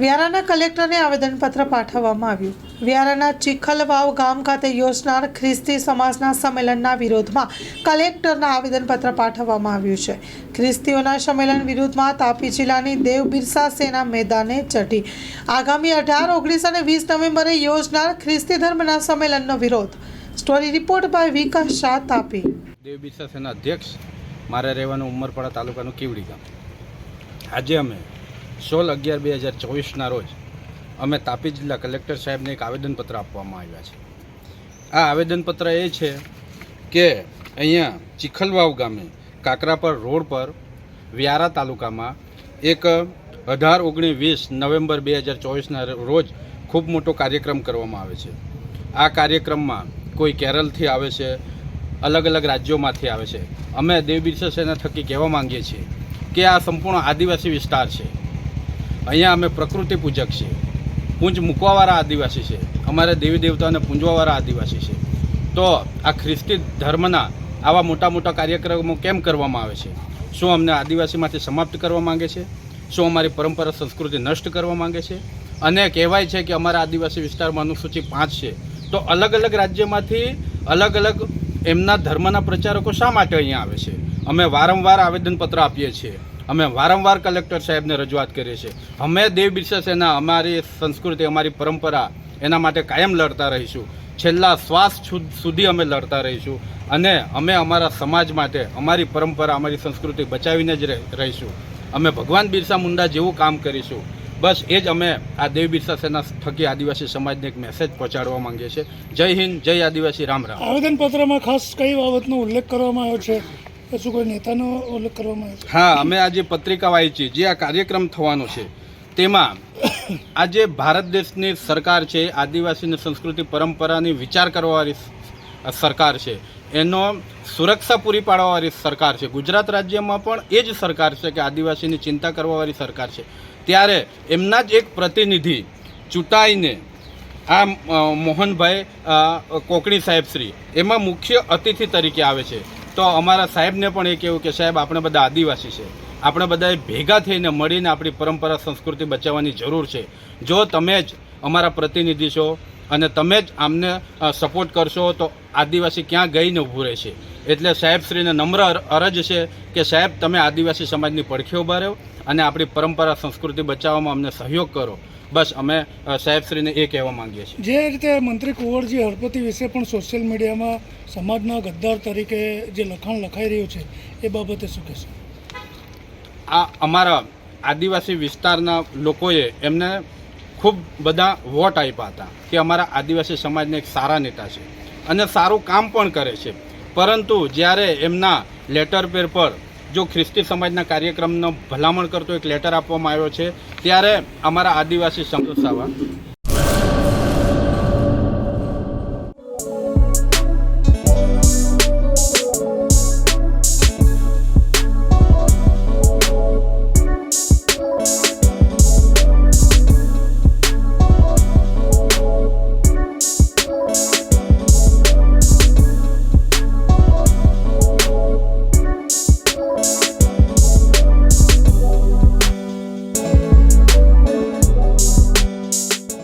વ્યારાના કલેક્ટરને આવેદનપત્ર પાઠવવામાં આવ્યું. વ્યારાના ચીખલવાવ ગામ ખાતે યોજનાર ખ્રિસ્તી સમાજના સંમેલનના વિરોધમાં કલેક્ટરના આવેદનપત્ર પાઠવવામાં આવ્યું છે. ખ્રિસ્તીઓના સંમેલન વિરુદ્ધમાં તાપી જિલ્લાની દેવ બિરસા સેના મેદાને ચઢી. આગામી અઢાર, ઓગણીસ અને વીસ નવેમ્બરે યોજનાર ખ્રિસ્તી ધર્મના સંમેલનનો વિરોધ. Story report by Vikas Shah, Tapi. Dev Birsa Sena અધ્યક્ષ. મારે રહેવાનું ઉમરપાડા તાલુકાનું કેવડી ગામ. આજે અમે સોળ અગિયાર બે હજાર ચોવીસના રોજ અમે તાપી જિલ્લા કલેક્ટર સાહેબને એક આવેદનપત્ર આપવામાં આવ્યા છે. આ આવેદનપત્ર એ છે કે અહીંયા ચીખલવાવ ગામે કાકરાપર રોડ પર વ્યારા તાલુકામાં એક અઢાર ઓગણીસ વીસ નવેમ્બર બે હજાર ચોવીસના રોજ ખૂબ મોટો કાર્યક્રમ કરવામાં આવે છે. આ કાર્યક્રમમાં કોઈ કેરળથી આવે છે, અલગ અલગ રાજ્યોમાંથી આવે છે. અમે દેવ સેના થકી કહેવા માંગીએ છીએ કે આ સંપૂર્ણ આદિવાસી વિસ્તાર છે. અહીંયા અમે પ્રકૃતિ પૂજક છીએ. પૂંજ મૂકવાવાળા આદિવાસી છે. અમારે દેવી દેવતાઓને પૂંજવાવાળા આદિવાસી છે. તો આ ખ્રિસ્તી ધર્મના આવા મોટા મોટા કાર્યક્રમો કેમ કરવામાં આવે છે? શું અમને આદિવાસીમાંથી સમાપ્ત કરવા માંગે છે? શું અમારી પરંપરા સંસ્કૃતિ નષ્ટ કરવા માંગે છે? અને કહેવાય છે કે અમારા આદિવાસી વિસ્તારમાં અનુસૂચિ પાંચ છે. તો અલગ અલગ રાજ્યમાંથી અલગ અલગ એમના ધર્મના પ્રચારકો શા માટે અહીંયા આવે છે? અમે વારંવાર આવેદનપત્ર આપીએ છીએ. અમે વારંવાર કલેક્ટર સાહેબને રજૂઆત કરીએ છીએ. અમે દેવ બિરસા સેના, અમારી સંસ્કૃતિ, અમારી પરંપરા એના માટે કાયમ લડતા રહીશું. છેલ્લા શ્વાસ સુધી અમે લડતા રહીશું અને અમે અમારા સમાજ માટે, અમારી પરંપરા, અમારી સંસ્કૃતિ બચાવીને જ રહે- રહીશું. અમે ભગવાન બિરસા મુંડા જેવું કામ કરીશું. બસ એ જ અમે આ દેવ બિરસા સેના થકી આદિવાસી સમાજને એક મેસેજ પહોંચાડવા માંગીએ છીએ. જય હિન્દ, જય આદિવાસી, રામ રામ. આવેદનપત્રમાં ખાસ કઈ બાબતનો ઉલ્લેખ કરવામાં આવ્યો છે? શું કોઈ નેતાનો ઉલ્લેખ કરવામાં આવ્યો? હા, અમે આજે પત્રિકા વાંચી જે આ કાર્યક્રમ થવાનો છે, તેમાં આજે ભારત દેશની સરકાર છે આદિવાસીની સંસ્કૃતિ પરંપરાની વિચાર કરવાવાળી સરકાર છે. એનો સુરક્ષા પૂરી પાડવાવાળી સરકાર છે. ગુજરાત રાજ્યમાં પણ એ જ સરકાર છે કે આદિવાસીની ચિંતા કરવાવાળી સરકાર છે. ત્યારે એમના જ એક પ્રતિનિધિ ચૂંટાઈને આ મોહનભાઈ કોકણી કોકણી સાહેબશ્રી એમાં મુખ્ય અતિથિ તરીકે આવે છે. તો અમારા સાહેબને પણ એ કહેવું કે સાહેબ, આપણે બધા આદિવાસી છે. આપણે બધાએ ભેગા થઈને મળીને આપણી પરંપરા, સંસ્કૃતિ બચાવવાની જરૂર છે. જો તમે જ અમારા પ્રતિનિધિ છો અને તમે જ આમને સપોર્ટ કરશો તો આદિવાસી ક્યાં ગઈને ઊભું રહેશે? એટલે સાહેબશ્રીને નમ્ર અરજ છે કે સાહેબ તમે આદિવાસી સમાજની પડખે ઊભા રહો અને આપણી પરંપરા સંસ્કૃતિ બચાવવામાં અમને સહયોગ કરો. બસ અમે સાહેબશ્રીને એ કહેવા માંગીએ છીએ. જે રીતે મંત્રી કુંવરજી હળપતિ વિશે પણ સોશિયલ મીડિયામાં સમાજના ગદ્દાર તરીકે જે લખાણ લખાઈ રહ્યું છે એ બાબતે શું કહેશો? આ અમારા આદિવાસી વિસ્તારના લોકોએ એમને ખૂબ બધા વોટ આપ્યા હતા કે અમારા આદિવાસી સમાજને એક સારા નેતા છે. અને સારું કામ પણ કરે છે. પરંતુ જ્યારે એમના લેટર પેર પર જો ખ્રિસ્તી સમાજના કાર્યક્રમનો ભલામણ કરતો એક લેટર આપવામાં આવ્યો છે, ત્યારે અમારા આદિવાસી સંતોષાવા